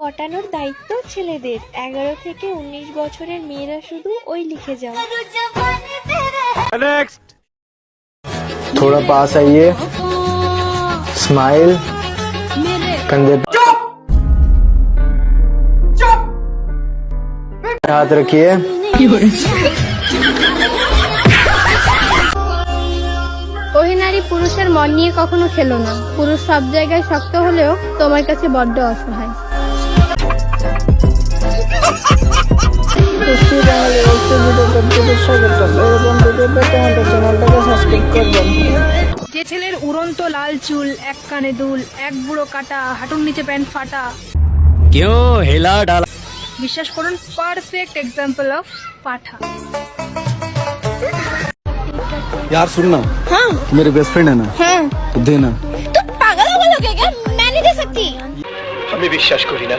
পটানোর দায়িত্ব ছেলেদের এগারো থেকে উনিশ বছরের মেয়েরা শুধু ওই লিখে যাও थोड़ा पास आइए स्माइल कंधे हाथ रखिए অহিনারী পুরুষের মন নিয়ে কখনো খেলো না পুরুষ সব জায়গায় শক্ত হলেও তোমার কাছে বড্ড অসহায় যে ছেলের উড়ন্ত লাল চুল এক কানে দুল এক বুড়ো কাটা হাঁটুর নিচে প্যান্ট ফাটা क्यों हिला डाला বিশ্বাস করুন পারফেক্ট এক্সাম্পল অফ পাঠা यार सुनना हाँ मेरे बेस्ट फ्रेंड है ना हाँ देना আমি বিশ্বাস করি না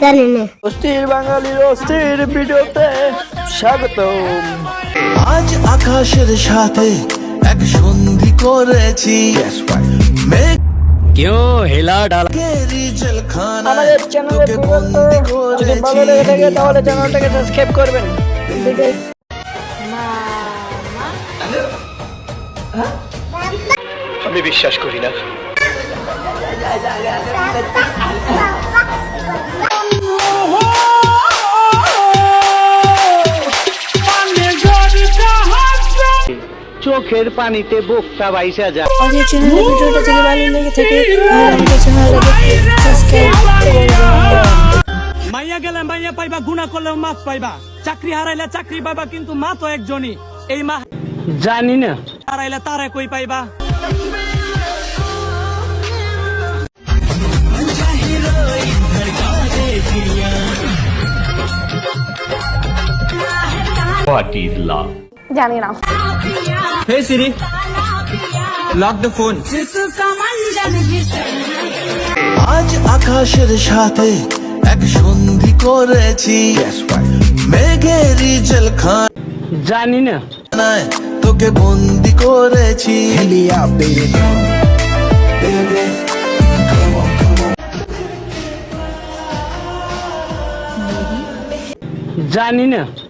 জানি না। অস্থির বাঙালির অস্থির ভিডিওতে স্বাগত আজ আকাশের সাথে এক সন্ধি করেছি। তাহলে আমি বিশ্বাস করি না। চোখের পানিতে বোকটা বাইসা যায়। আমাদের চ্যানেলে ভিডিওটা যদি ভালো লেগে থাকে আমাদের চ্যানেলটাকে সাবস্ক্রাইব মাইয়া গেলে মাইয়া পাইবা গুণা করলেও মাছ পাইবা। চাকরি হারাইলে চাকরি পাইবা কিন্তু মা তো একজনই। এই মা জানি না। হারাইলে তারে কই পাইবা? Hey Siri lock the phone আজ আকাশের সাথে এক সন্ধি করেছি। মেঘেরি জেলখানায় জানি না। তোকে বন্দি করেছি। জানি না।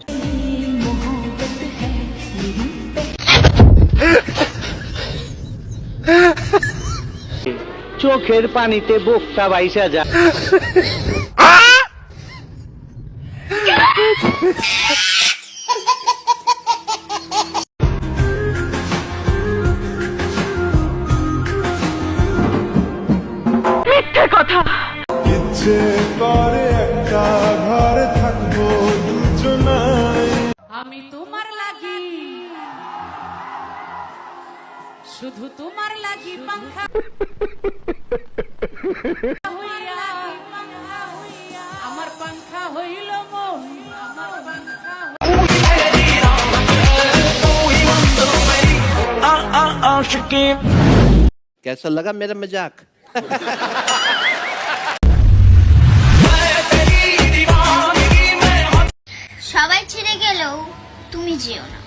চোখের পানিতে বোকটা বাইসা যায়। ইচ্ছে করে একটা ঘরে থাকব আমি তোমার লাগি। শুধু তোমার লাগি পাখা। আমার পাখা হইল মন আমার পাখা कैसा लगा मेरा मजाक সবাই ছেড়ে গেলেও তুমি যেও না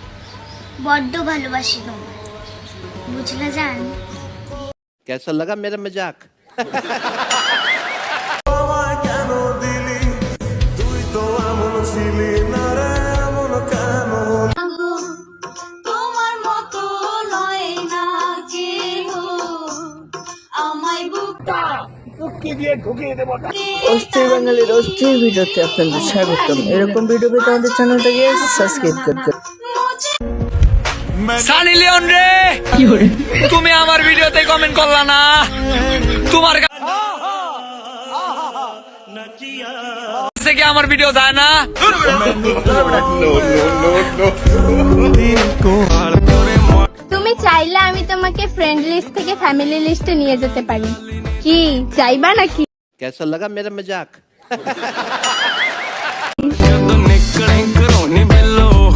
বড্ড ভালোবাসি তোমায় বুঝলে জান कैसा लगा मेरा मजाक তোমার মতো নয় না কেহ আমায় বুকটা অস্থির বাঙালির অস্থির ভিডিওতে আপনাদের স্বাগতম এরকম ভিডিও পেতে আমাদের চ্যানেলটাকে সাবস্ক্রাইব করতে সানি লিওন রে! তুমি আমার ভিডিওতে কমেন্ট করলা না। তোমার আমার ভিডিও যায় না? তুমি চাইলে আমি তোমাকে ফ্রেন্ড লিস্ট থেকে ফ্যামিলি লিস্টে নিয়ে যেতে পারি। কি? চাইবা নাকি?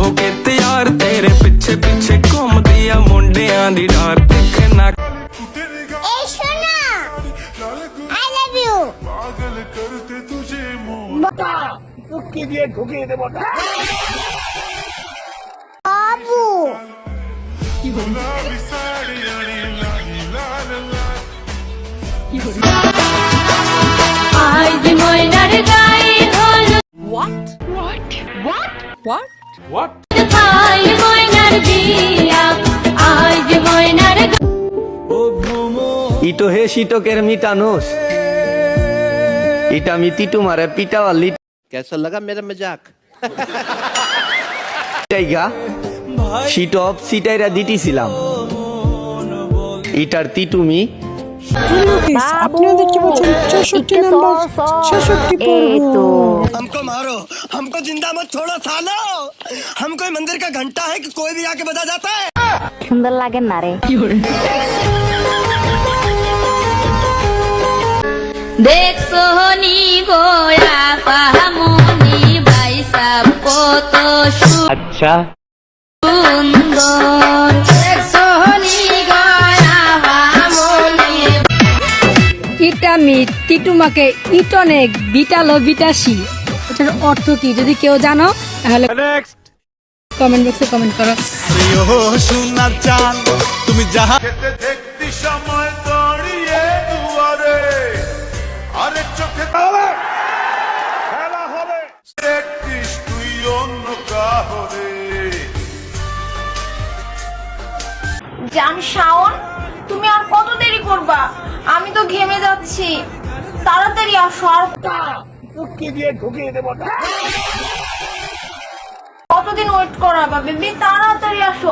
ਹੋਗੇ ਤਿਆਰ ਤੇਰੇ ਪਿੱਛੇ ਪਿੱਛੇ ਘੁੰਮਦੀ ਆ ਮੁੰਡਿਆਂ ਦੀ ਡਾਰ ਦੇਖੇ ਨਾ ਏ ਸੋਨਾ ਆਈ ਲਵ ਯੂ ਪਾਗਲ ਕਰਤੇ ਤੁਝੇ ਮੋਟਾ টুকি দিয়ে ঢুকিয়ে দেবো বাবু What? What? What? What? What ইটো হে শীতকের মিটানোস ইটা মিতি তোমারে পিটা বালি কেসা লাগা মেরা মজাক। টাইগা শীতক সিটাইরা দিতিছিলাম। ইটার তি তুমি। আপনি দেখতে পাচ্ছেন ছেষট্টি নাম্বার ছেষট্টি हमको मारो। हमको ज़िंदा मत छोड़ो सालो। हम कोई मंदिर का घंटा है कि कोई भी आके बजा जाता है? सुंदर लागे नारे। देख सोनी गोया भाई सबको तो अच्छा। सुंदर। ইটামি টিটুমাকে ইটনেক বিটালো বিটাসি। এটার অর্থ কি? যদি কেউ জানো তাহলে কমেন্ট বক্সে কমেন্ট করো। সোনার চান তুমি যাহা খেতে দেখতি সময় দাঁড়িয়ে দুয়ারে আরেক চোখে খেলা হবে দেখতিস তুই অন্য কাহরে। জান শাওন তুমি আর কত দেরি করবা? আমি তো ঘেমে যাচ্ছি। তাড়াতাড়ি আসো আর কতদিন ওয়েট করাবা বেবি? তাড়াতাড়ি আসো।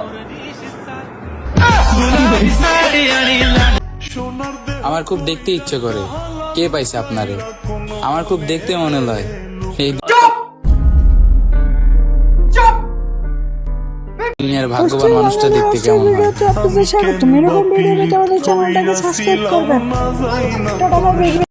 আমার খুব দেখতে ইচ্ছে করে। কে পাইছে আপনারে? আমার খুব দেখতে মনে লয়। এই দুনিয়ার ভাগ্যবান মানুষটা দেখতে কেমন হয় আপনাদের স্বাগতম এরকম ভিডিও পেতে আমাদের চ্যানেলটাকে সাবস্ক্রাইব করবেন টাটা বাই বাই।